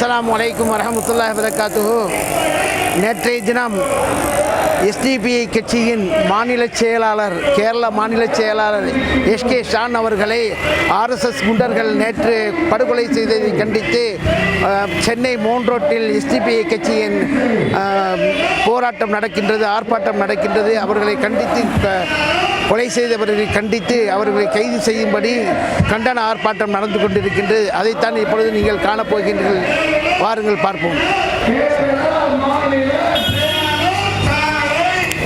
அஸ்லாம் வலைக்கம் வரமத்துல்லா வரகாத்து நேற்றைய தினம் எஸ்டிபிஐ கட்சியின் மாநில செயலாளர் கேரள மாநில செயலாளர் எஸ் கே ஷான் அவர்களை ஆர்எஸ்எஸ் குண்டர்கள் நேற்று படுகொலை செய்ததை கண்டித்து சென்னை மோன் ரோட்டில் எஸ்டிபிஐ கட்சியின் போராட்டம் நடக்கின்றது ஆர்ப்பாட்டம் நடக்கின்றது. அவர்களை கண்டித்து கொலை செய்தவர்களை கண்டித்து அவர்களை கைது செய்யும்படி கண்டன ஆர்ப்பாட்டம் நடந்து கொண்டிருக்கின்றது. அதைத்தான் இப்பொழுது நீங்கள் காணப்போகின்றீர்கள். வாருங்கள் பார்ப்போம்.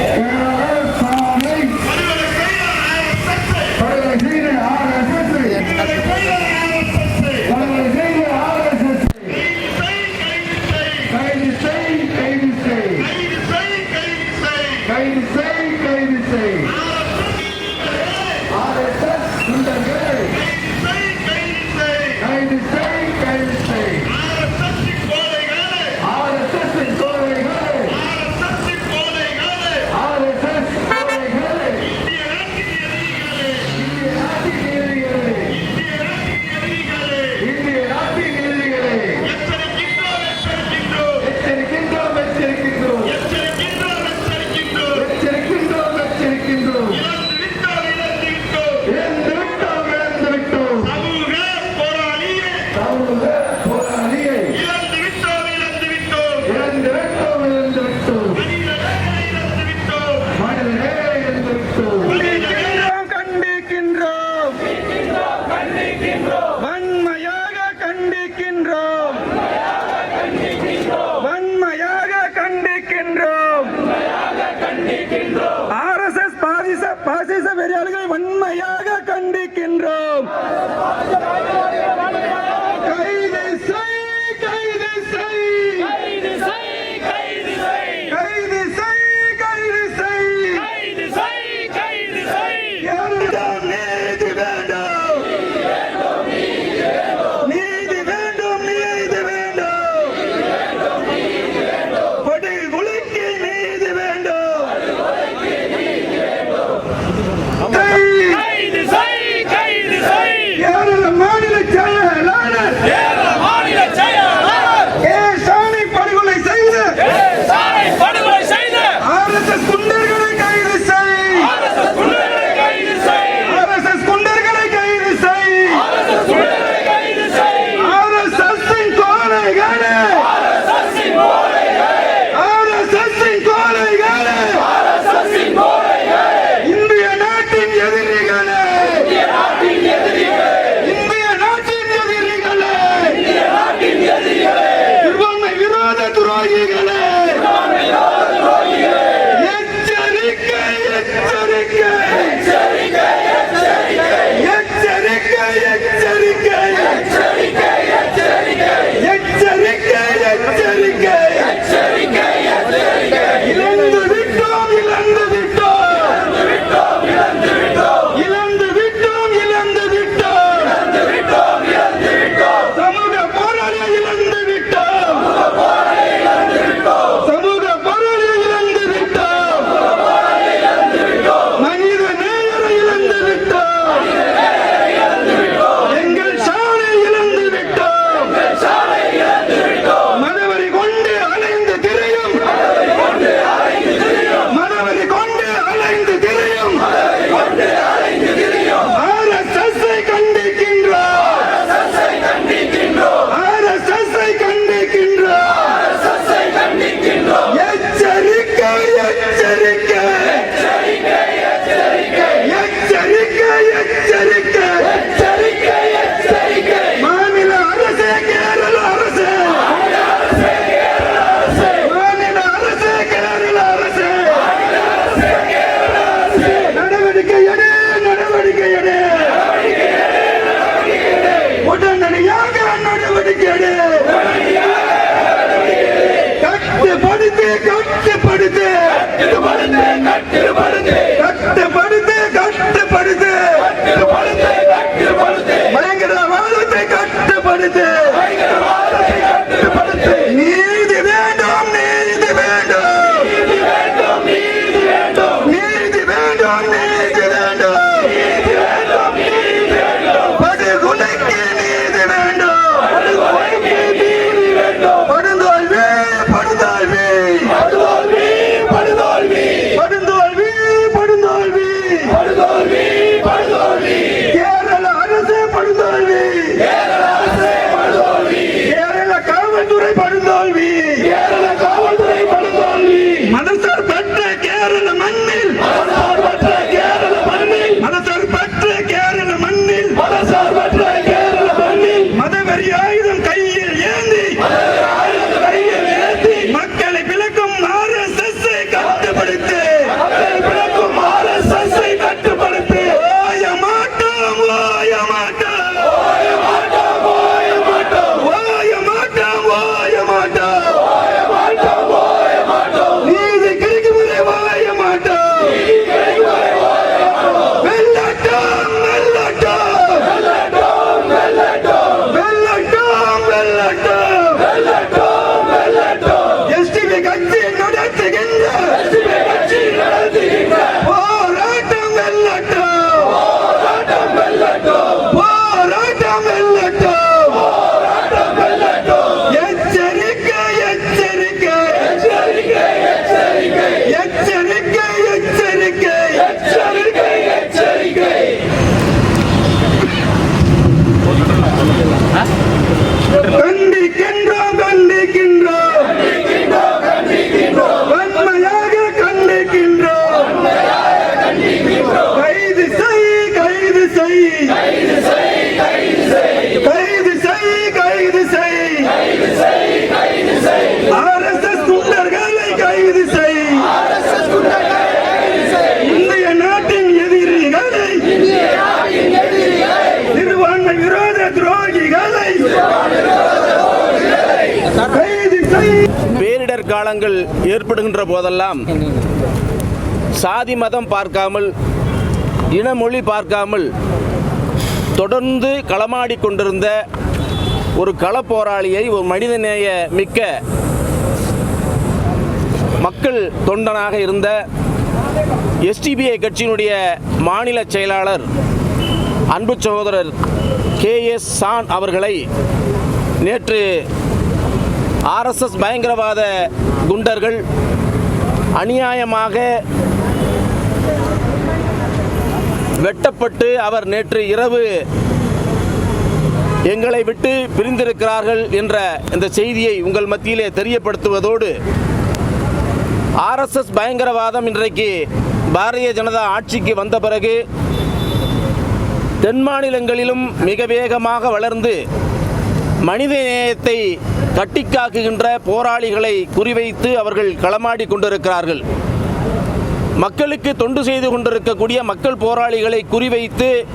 Yeah. দত্ত கட்டுப்படுத்து. கட்டுப்படுத்து. கட்டுப்படுத்து. கட்டுப்படுத்து. பேரிடர் ஏற்படுகின்ற போதெல்லாம் சாதி மதம் பார்க்காமல் இனமொழி பார்க்காமல் தொடர்ந்து களமாடி கொண்டிருந்த ஒரு களப்போராளியை ஒரு மனிதநேய மிக்க மக்கள் தொண்டனாக இருந்த எஸ்டிபிஐ கட்சியினுடைய மாநில செயலாளர் அன்பு சகோதரர் கே எஸ் சான் அவர்களை நேற்று ஆர்எஸ்எஸ் பயங்கரவாத குண்டர்கள் அநியாயமாக வெட்டப்பட்டு அவர் நேற்று இரவு எங்களை விட்டு பிரிந்திருக்கிறார்கள் என்ற இந்த செய்தியை உங்கள் மத்தியிலே தெரியப்படுத்துவதோடு ஆர்எஸ்எஸ் பயங்கரவாதம் இன்றைக்கு பாரதிய ஜனதா ஆட்சிக்கு வந்த பிறகு தென் மாநிலங்களிலும் மிக வேகமாக வளர்ந்து மனித நேயத்தை கட்டிக்காக்குகின்ற போராளிகளை குறிவைத்து அவர்கள் களமாடி கொண்டிருக்கிறார்கள். மக்களுக்கு தொண்டு செய்து கொண்டிருக்கக்கூடிய மக்கள் போராளிகளை குறிவைத்து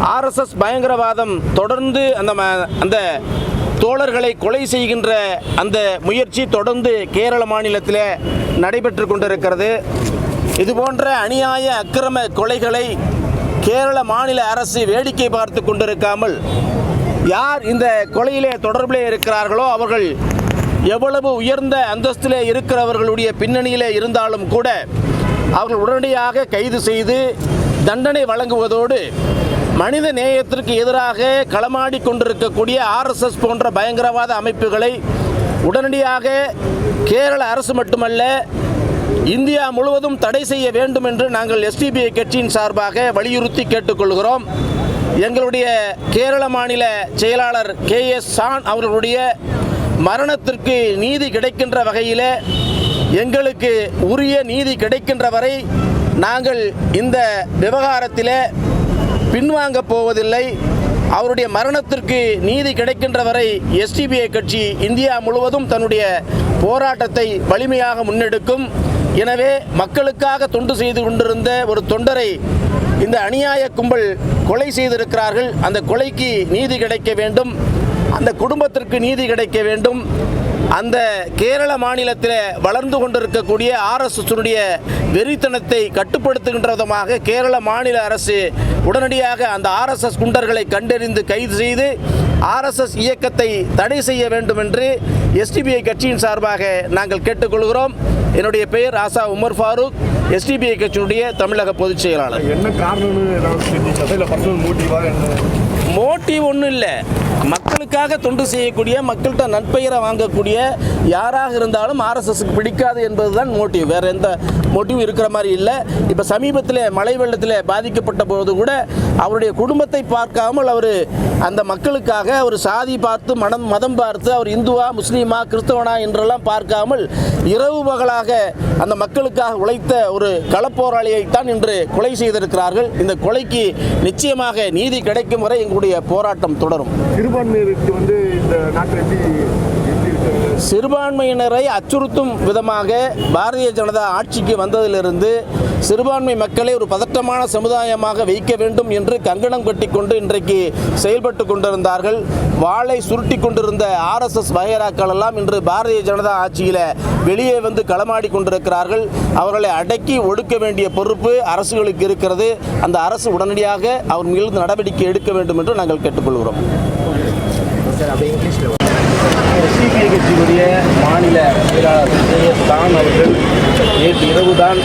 ஆர்எஸ்எஸ் பயங்கரவாதம் தொடர்ந்து அந்த ம- அந்த தோழர்களை கொலை செய்கின்ற அந்த முயற்சி தொடர்ந்து கேரள மாநிலத்தில் நடைபெற்று கொண்டிருக்கிறது. இது போன்ற அநியாய அக்கிரம கொலைகளை கேரள மாநில அரசு வேடிக்கை பார்த்து கொண்டிருக்காமல் யார் இந்த கொலையிலே தொடர்பிலே இருக்கிறார்களோ அவர்கள் எவ்வளவு உயர்ந்த அந்தஸ்திலே இருக்கிறவர்களுடைய பின்னணியிலே இருந்தாலும் கூட அவர்கள் உடனடியாக கைது செய்து தண்டனை வழங்குவதோடு மனித நேயத்திற்கு எதிராக களமாடி கொண்டிருக்கக்கூடிய ஆர்எஸ்எஸ் போன்ற பயங்கரவாத அமைப்புகளை உடனடியாக கேரள அரசு மட்டுமல்ல இந்தியா முழுவதும் தடை செய்ய வேண்டும் என்று நாங்கள் எஸ்டிபிஐ கட்சியின் சார்பாக வலியுறுத்தி கேட்டுக்கொள்கிறோம். எங்களுடைய கேரள மாநில செயலாளர் கே எஸ் சான் அவர்களுடைய மரணத்திற்கு நீதி கிடைக்கின்ற வகையில் எங்களுக்கு உரிய நீதி கிடைக்கின்ற வரை நாங்கள் இந்த விவகாரத்தில் பின்வாங்க போவதில்லை. அவருடைய மரணத்திற்கு நீதி கிடைக்கின்ற வரை எஸ்டிபிஐ கட்சி இந்தியா முழுவதும் தன்னுடைய போராட்டத்தை வலிமையாக முன்னெடுக்கும். எனவே மக்களுக்காக தொண்டு செய்து கொண்டிருந்த ஒரு தொண்டரை இந்த அநியாய கும்பல் கொலை செய்திருக்கிறார்கள். அந்த கொலைக்கு நீதி கிடைக்க வேண்டும். அந்த குடும்பத்திற்கு நீதி கிடைக்க வேண்டும். அந்த கேரள மாநிலத்தில் வளர்ந்து கொண்டிருக்கக்கூடிய ஆர்எஸ்எஸ்னுடைய வெறித்தனத்தை கட்டுப்படுத்துகின்ற விதமாக கேரள மாநில அரசு உடனடியாக அந்த ஆர்எஸ்எஸ் குண்டர்களை கண்டறிந்து கைது செய்து ஆர்எஸ்எஸ் இயக்கத்தை தடை செய்ய வேண்டும் என்று எஸ்டிபிஐ கட்சியின் சார்பாக நாங்கள் கேட்டுக்கொள்கிறோம். என்னுடைய பெயர் ஆசா உமர் ஃபாரூக். எஸ்டிபிஐ கட்சியினுடைய தமிழக பொதுச் செயலாளர். என்ன காரணம்னு ஏதாவது தெரிஞ்சுச்சா? இல்லை பர்சனல் மோட்டிவா என்ன? மோட்டிவ் ஒன்றும் இல்லை. மக்களுக்காக தொண்டு செய்யக்கூடிய மக்கள்கிட்ட நட்பெயரை வாங்கக்கூடிய யாராக இருந்தாலும் ஆர்எஸ்எஸ்க்கு பிடிக்காது என்பது தான் மோட்டிவ். வேறு எந்த மோட்டிவ் இருக்கிற மாதிரி இல்லை. இப்போ சமீபத்தில் மழை வெள்ளத்தில் பாதிக்கப்பட்ட போது கூட அவருடைய குடும்பத்தை பார்க்காமல் அவர் அந்த மக்களுக்காக அவர் சாதி பார்த்து மனம் மதம் பார்த்து அவர் இந்துவா முஸ்லீமா கிறிஸ்தவனா என்றெல்லாம் பார்க்காமல் இரவு பகலாக அந்த மக்களுக்காக உழைத்த ஒரு களப்போராளியைத்தான் இன்று கொலை செய்திருக்கிறார்கள். இந்த கொலைக்கு நிச்சயமாக நீதி கிடைக்கும் வரை எங்களுடைய போராட்டம் தொடரும். சிறுபான்மையினருக்கு வந்து இந்த நாட்டில் எப்படி சிறுபான்மையினரை அச்சுறுத்தும் விதமாக பாரதிய ஜனதா ஆட்சிக்கு வந்ததிலிருந்து சிறுபான்மை மக்களை ஒரு பதட்டமான சமுதாயமாக வைக்க வேண்டும் என்று கங்கணம் கட்டிக்கொண்டு இன்றைக்கு செயல்பட்டு கொண்டிருந்தார்கள். வாளை சுருட்டி கொண்டிருந்த ஆர்எஸ்எஸ் வகைராக்கள் எல்லாம் இன்று பாரதிய ஜனதா ஆட்சியில் வெளியே வந்து களமாடி கொண்டிருக்கிறார்கள். அவர்களை அடக்கி ஒடுக்க வேண்டிய பொறுப்பு அரசுகளுக்கு இருக்கிறது. அந்த அரசு உடனடியாக அவர் மீது நடவடிக்கை எடுக்க வேண்டும் என்று நாங்கள் கேட்டுக்கொள்கிறோம். சிபிஐ கட்சியினுடைய மாநில செயலாளர் தான் அவர்கள் நேற்று இரவுதான்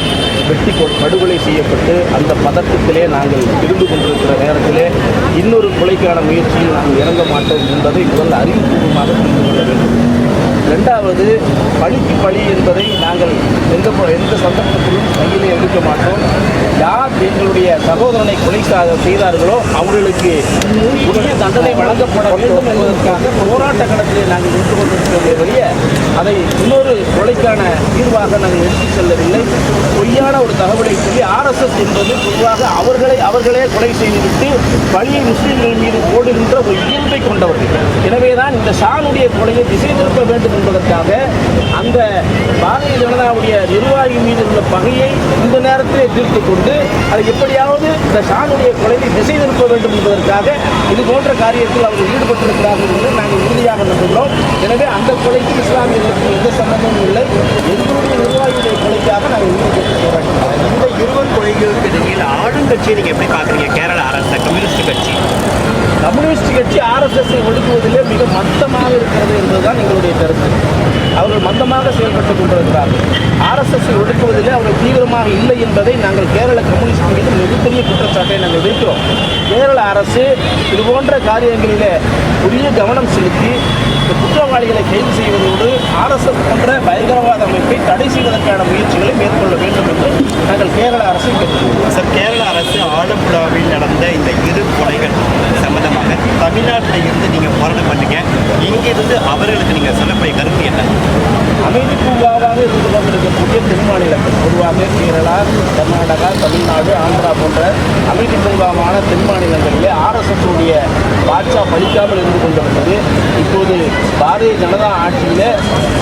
வெட்டி படுகொலை செய்யப்பட்டு அந்த பதட்டத்திலே நாங்கள் இருந்து கொண்டிருக்கிற நேரத்திலே இன்னொரு கொலைக்கான முயற்சியில் நாங்கள் இறங்க மாட்டோம் என்பதை முதல் அறிவுபூர்வமாக புரிந்து கொள்ள வேண்டும். ரெண்டாவது பழிக்கு பழி என்பதை நாங்கள் எந்த எந்த சந்தர்ப்பத்திலும் கையில் எடுக்க மாட்டோம். யார் எங்களுடைய சகோதரனை கொலை செய்தார்களோ அவர்களுக்கு உடனே தண்டனை வழங்கப்பட வேண்டும் என்பதற்காக போராட்ட களத்திலே நாங்கள் நின்று கொண்டிருக்கிறோமே வெளிய அதை இன்னொரு கொலைக்கான தீர்வாக நாங்கள் எடுத்துச் செல்லவில்லை. பொய்யான ஒரு தகவலை சொல்லி ஆர்எஸ்எஸ் என்பது பொதுவாக அவர்களை அவர்களே கொலை செய்துவிட்டு பழியை முஸ்லீம்கள் மீது போடுகின்ற ஒரு இயல்பை கொண்டவர்கள். எனவேதான் இந்த ஷானுடைய கொலையை திசை திருப்ப வேண்டும் என்பதற்காக அந்த பாரதிய ஜனதாவுடைய நிர்வாகி மீது உள்ள பகையை இந்த நேரத்திலே தீர்த்து கொண்டு அதை எப்படியாவது இந்த ஷானுடைய கொலையை திசை திருப்ப வேண்டும் என்பதற்காக இது போன்ற காரியத்தில் அவர்கள் ஈடுபட்டிருக்கிறார்கள் என்று நாங்கள் உறுதியாக நம்புகிறோம். எனவே அந்த கொலைக்கு இஸ்லாமியர்களுக்கு எந்த சம்பந்தமும் இல்லை. எங்களுடைய நிர்வாகிகளுடைய கொலைக்காக நாங்கள் ஈடுபட்டு போராடுகிறோம் இந்த இருவர் கொள்கைகளுக்கு இடையில் ஆளும் கட்சியை நீங்க எப்படி பாக்குறீங்க கேரள அரசு கம்யூனிஸ்ட் கட்சி. கம்யூனிஸ்ட் கட்சி ஆர்எஸ்எஸ்ஸை ஒடுக்குவதிலே மிக மந்தமாக இருக்கிறது என்பதுதான் எங்களுடைய கருத்து. அவர்கள் மந்தமாக செயல்பட்டுக் கொண்டிருக்கிறார்கள். ஆர்எஸ்எஸ்ஸை ஒடுக்குவதிலே அவர்கள் தீவிரமாக இல்லை என்பதை நாங்கள் கேரள கம்யூனிஸ்ட் மீது மிகப்பெரிய குற்றச்சாட்டை நாங்கள் வைக்கிறோம் கேரள அரசு இது போன்ற காரியங்களிலே உரிய கவனம் செலுத்தி இந்த குற்றவாளிகளை கைது செய்வதோடு ஆர்எஸ்எஸ் போன்ற பயங்கரவாத அமைப்பை தடை செய்வதற்கான முயற்சிகளை மேற்கொள்ள வேண்டும் என்று நாங்கள் கேரள அரசை சார் கேரள அரசு ஆலப்புழாவில் நடந்த இந்த இரு கொலைகள் சம்பந்தமாக தமிழ்நாட்டில் இருந்து நீங்க போராட்டம் பண்ணீங்க. இங்கிருந்து அவர்களுக்கு நீங்க சொல்லக்கூடிய கருத்து என்ன? அமைதி பூங்காவாக இருந்து கொண்டிருக்கக்கூடிய தென் மாநிலங்கள் பொதுவாக கேரளா கர்நாடகா தமிழ்நாடு ஆந்திரா போன்ற அமைதி பூங்காவான தென் மாநிலங்களிலே ஆர்எஸ்எஸ் உடைய பாட்சா பலிக்காமல் இருந்து கொண்டிருந்தது. இப்போது பாரதிய ஜனதா ஆட்சியில்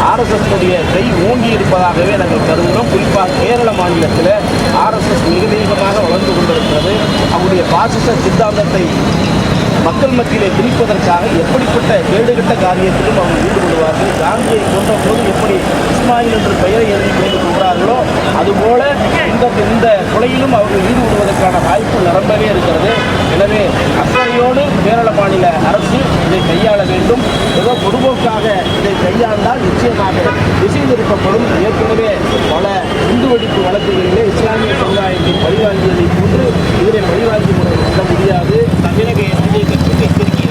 ஆர்எஸ்எஸ் உடைய கை ஊங்கி இருப்பதாகவே நாங்கள் கருதுகிறோம். குறிப்பாக கேரள மாநிலத்தில் ஆர்எஸ்எஸ் மிக வேகமாக வளர்ந்து கொண்டிருக்கிறது. அவருடைய பாசிச சித்தாந்தத்தை மக்கள் மத்தியிலே திணிப்பதற்காக எப்படிப்பட்ட கேடுகட்ட காரியத்திலும் அவங்க ஈடுபடுவார்கள். காந்தியை கொண்ட போது எப்படி இஸ்மாயில் என்ற பெயரை எழுதி கொண்டு இருக்கிறார்களோ அதுபோல இந்த இந்த கொலையிலும் அவர்கள் ஈடுபடுவதற்கான வாய்ப்பு நிரம்பவே இருக்கிறது. எனவே அக்கறையோடு கேரள மாநில அரசு இதை கையாள வேண்டும். ஏதோ பொதுபோக்காக இதை கையாண்டால் நிச்சயமாக திசை திருப்பப்படும் ஏற்கனவே பல குண்டு வெடிப்பு வழக்குகளிலே இஸ்லாமிய சமுதாயத்தை பழிவாங்கியதை போன்று இதனை பழிவாங்கி கொள்ள முடியாது தமிழக எஸ்டி கட்சிக்கு எச்சரிக்கை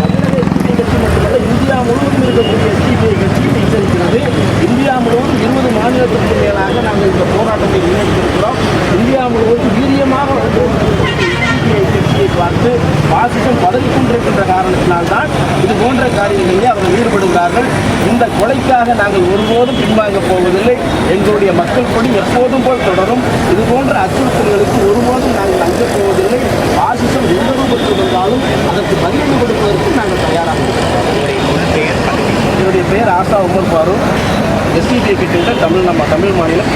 தமிழக எஸ்டிபிஐ கட்சி மட்டுமல்ல இந்தியா முழுவதும் இருக்கக்கூடிய எஸ்டிபிஐ கட்சி எச்சரிக்கிறது இந்தியா முழுவதும் இருபது மாநிலத்திற்கு மேலாக நாங்கள் இந்த முன்னெடுத்திருக்கிறோம். இந்தியா முழுவதும் வீரியமாக வந்து கட்சியை பார்த்து பாசிசம் பதவி கொண்டிருக்கின்ற காரணத்தினால்தான் இது போன்ற காரியங்களிலே அவர்கள் ஈடுபடுகிறார்கள். இந்த கொலைக்காக நாங்கள் ஒருபோதும் பின்வாங்க போவதில்லை. எங்களுடைய மக்கள் கொடி எப்போதும் போல் தொடரும். இது போன்ற அச்சுறுத்தல்களுக்கு ஒருபோதும் நாங்கள் அஞ்ச போவதில்லை. பாசிசம் எந்த ரூபத்தில் வந்தாலும் அதற்கு பதிலடி கொடுப்பதற்கு நாங்கள் தயாராக என்னுடைய பெயர் ஆசா உமர் பாரு எஸ்டிடி கிட்ட தமிழ் நம்ம தமிழ் மாநிலம்.